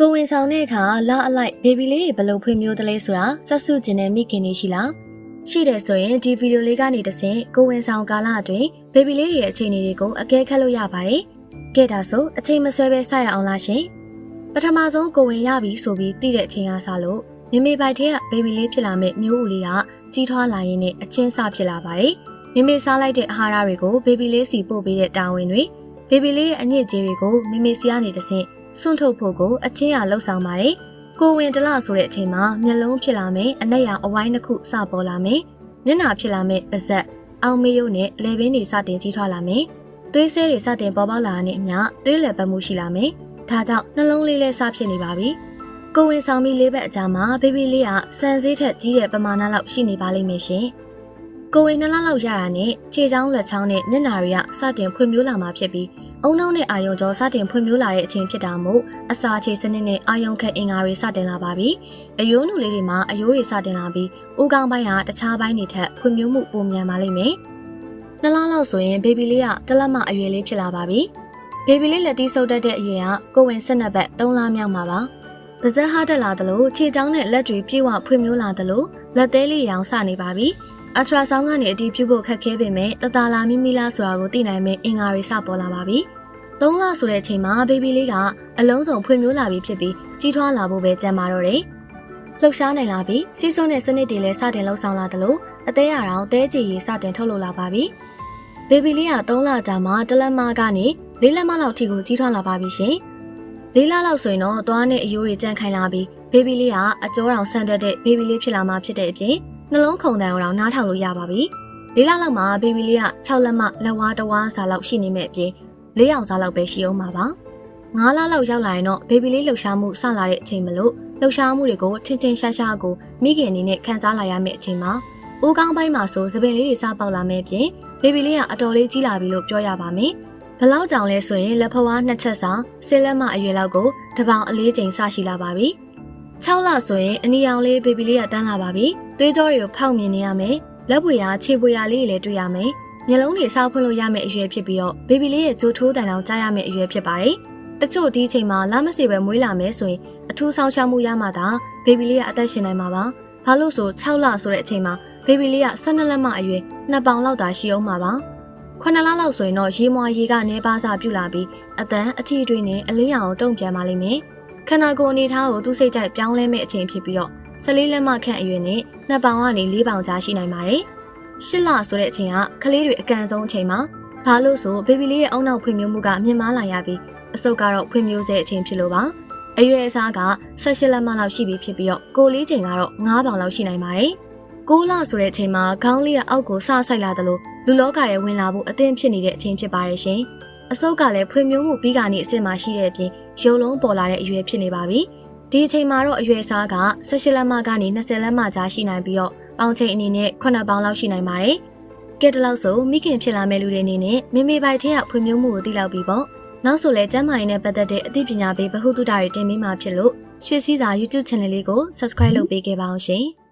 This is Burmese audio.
ကိုဝင်ဆောင်တဲ့အခါလာအလိုက်ဘေဘီလေးတွေဘယ်လိုဖွင့်မျိုးတလဲဆိုတာစက်စုကျင်တဲ့မိခင်တွေရှိလားရှိတယ်ဆိုရင်ဒီဗီဒီယိုလေးကနေတစ်ဆင့်ကိုဝင်ဆောင်ကာလအတွင်းဘေဘီလေးတွေရဲ့အခြေအနေတွေကိုအကဲခတ်လို့ရပါတယ်။ကဲဒါဆိုအချိန်မဆွဲပဲစရအောင်လားရှင်။ပထမဆုံးကိုဝင်ရပြီဆိုပြီးသိတဲ့အချိန်အားစလို့မိမိပိုက်ထဲကဘေဘီလေးဖြစ်လာမဲ့မျိုးဦးလေးကကြီးထွားလာရင်းနဲ့အချင်းစဖြစ်လာပါတယ်။မိမိစားလိုက်တဲ့အာဟာရတွေကိုဘေဘီလေးစီပို့ပေးတဲ့တာဝန်တွေဘေဘီလေးရဲ့အညစ်အကြေးတွေကိုမိမိစီကနေတစ်ဆင့် စွန့်ထုတ်ဖို့ကိုအချင်းရလှုပ်ဆောင်ပါတယ်။ကိုဝင်တလဆိုတဲ့အချိန်မှာမျက်လုံးဖြစ်လာမယ်အနက်ရောင်အဝိုင်းတစ်ခုစပေါ်လာမယ်။မျက်နှာဖြစ်လာမယ်ပါဇက်အောင်မေးရုံနဲ့လေပင်တွေစတင်ကြီးထွားလာမယ်။သွေးဆဲတွေစတင်ပေါ်ပေါက်လာတဲ့အမျှသွေးလည်ပတ်မှုရှိလာမယ်။ဒါကြောင့်နှလုံးလေးလည်းစဖြစ်နေပါပြီ။ကိုဝင်ဆောင်ပြီးလေးဘက်အကြာမှာဘေဘီလေးကစံစည်းထက်ကြီးတဲ့ပမာဏလောက်ရှိနေပါလိမ့်မယ်ရှင်။ကိုဝင်နှစ်လလောက်ရတာနဲ့ခြေချောင်းလက်ချောင်းနဲ့မျက်နှာတွေကစတင်ဖွံ့ဖြိုးလာမှာဖြစ်ပြီး အုံနောက်နဲ့အာယုံကြောစတင်ဖွံ့ဖြိုးလာတဲ့အချိန်ဖြစ်တာမို့အစာခြေစနစ်နဲ့အာယုံခက်အင်္ဂါတွေစတင်လာပါပြီ။အယိုးနုလေးတွေမှာအယိုးတွေစတင်လာပြီးဦးခေါင်းပိုင်းကတခြားပိုင်းတွေထက်ဖွံ့ဖြိုးမှုပိုမြန်ပါလိမ့်မယ်။နှစ်လလောက်ဆိုရင်ဘေဘီလေးကတလက်မအရွယ်လေးဖြစ်လာပါပြီ။ဘေဘီလေးလက်သီးဆုပ်တတ်တဲ့အရွယ်ကကိုဝင်၁၂ဘက်၃လမြောက်မှာပါ။ပါဇက်ဟာတက်လာသလိုခြေချောင်းနဲ့လက်တွေပြေဝဖွံ့ဖြိုးလာသလိုလက်သေးလေးရောင်စနေပါပြီ။ အထရာဆောင်းကနေအတီးပြုဖို့ခက်ခဲပေမဲ့တတလာမိမိလားဆိုတာကိုသိနိုင်မဲ့အင်္ဂါတွေစပေါ်လာပါပြီ။၃လဆိုတဲ့အချိန်မှာဘေဘီလေးကအလုံးစုံဖွံ့ဖြိုးလာပြီးဖြစ်ပြီးကြီးထွားလာဖို့ပဲကြံပါတော့တယ်။လှုပ်ရှားနိုင်လာပြီးစီးစွန်းတဲ့စနစ်တွေလည်းစတင်လှုပ်ဆောင်လာသလိုအသေးအရောင်တဲကြည်ရီစတင်ထုတ်လုပ်လာပါပြီ။ဘေဘီလေးက၃လကြာမှတလက်မကနေ၄လက်မလောက်ထိကိုကြီးထွားလာပါပြီရှင်။၄လလောက်ဆိုရင်တော့သွားနဲ့အယိုးတွေကြန့်ခိုင်လာပြီးဘေဘီလေးကအကျောတောင်ဆန်တက်တဲ့ဘေဘီလေးဖြစ်လာမှဖြစ်တဲ့အပြင် နှလုံးခုန်တန်အောင်နားထောင်လို့ရပါပြီ။၄လလောက်မှာဘေဘီလေးက6လက်မလက်ဝါးတဝါးစာလောက်ရှိနေမဲ့အပြင်၄အောင်စားလောက်ပဲရှိအောင်ပါပါ။၅လလောက်ရောက်လာရင်တော့ဘေဘီလေးလှူရှားမှုစလာတဲ့အချိန်မလို့လှူရှားမှုတွေကိုထင်ထင်ရှားရှားကိုမိခင်အနေနဲ့ခန်းစားလာရမယ့်အချိန်မှာအိုးကောင်းပိုင်းမှာဆိုသပင်လေးတွေစပေါက်လာမယ့်ပြင်ဘေဘီလေးကအတော်လေးကြီးလာပြီလို့ပြောရပါမယ်။ဘလောက်ကြောင်လဲဆိုရင်လက်ဖွားနှစ်ချက်စာဆင်းလက်မအရွယ်လောက်ကိုတပောင်အလေးချိန်စရှိလာပါပြီ။6လဆိုရင်အနီရောင်လေးဘေဘီလေးကတန်းလာပါပြီ။ သွေးကြောတွေကိုဖောက်မြင်နေရမယ်။လက်ပွေရာခြေပွေရာလေးတွေလည်းတွေ့ရမယ်။မျက်လုံးတွေစောက်ဖွင့်လို့ရမယ့်အရွယ်ဖြစ်ပြီးတော့ဘေဘီလေးရဲ့ကြိုးထိုးတန်တောင်ကြားရမယ့်အရွယ်ဖြစ်ပါတယ်။တချို့ဒီအချိန်မှာလမစေပဲမွေးလာမယ်ဆိုရင်အထူးဆောင်ရှားမှုရမှသာဘေဘီလေးကအသက်ရှင်နိုင်မှာပါ။ဘာလို့ဆို6လဆိုတဲ့အချိန်မှာဘေဘီလေးက12လက်မအရွယ်2ပေါင်လောက်သာရှိအောင်မှာပါ။9လလောက်ဆိုရင်တော့ရေမွာရေကနေပါစာပြုလာပြီးအတန်အထီတွေနဲ့အလင်းရောင်တုံ့ပြန်ပါလိမ့်မယ်။ခန္ဓာကိုယ်အနေထားကိုသူ့စိတ်ကြိုက်ပြောင်းလဲမဲ့အချိန်ဖြစ်ပြီးတော့ 14လက်မခန့်အရွယ်နဲ့2ပေါင်ကနေ4ပေါင်ကြားရှိနိုင်ပါတယ်။ရှစ်လဆိုတဲ့အချိန်ကကလေးတွေအကန်ဆုံးအချိန်မှာဘာလို့ဆိုဘေဘီလေးရဲ့အုံနောက်ဖွံ့ဖြိုးမှုကမြင့်မားလာရပြီးအစုပ်ကတော့ဖွံ့ဖြိုးစေအချိန်ဖြစ်လို့ပါအရွယ်အစားက18လက်မလောက်ရှိပြီဖြစ်ပြီးတော့ကိုလေးချိန်ကတော့9ပေါင်လောက်ရှိနိုင်ပါတယ်6လဆိုတဲ့အချိန်မှာခေါင်းလေးကအောက်ကိုဆဆဆိုင်လာတယ်လို့လူလောကထဲဝင်လာဖို့အသင့်ဖြစ်နေတဲ့အချိန်ဖြစ်ပါတယ်ရှင်အစုပ်ကလည်းဖွံ့ဖြိုးမှုပြီးကနေအစ်စ်မှာရှိတဲ့အပြင်ရုပ်လုံးပေါ်လာတဲ့အရွယ်ဖြစ်နေပါပြီ ဒီအချိန်မှာတော့အရွယ်အစားက18လက်မကနေ20လက်မကြားရှိနိုင်ပြီးတော့ပေါင်ချိန်အနေနဲ့9ပေါင်လောက်ရှိနိုင်ပါတယ်။ကဲတလောက်ဆိုမိခင်ဖြစ်လာမဲ့လူတွေအနေနဲ့မိမိပိုက်ထဲကဖွံ့ဖြိုးမှုကိုသိလောက်ပြီးပေါ့။နောက်ဆိုလဲကျမ်းမာရေးနဲ့ပတ်သက်တဲ့အသိပညာပေးဗဟုသုတတွေတင်ပေးမှာဖြစ်လို့ရွှေစည်းစာ YouTube Channel လေးကို Subscribe လုပ်ပေးခဲ့ပါအောင်ရှင်။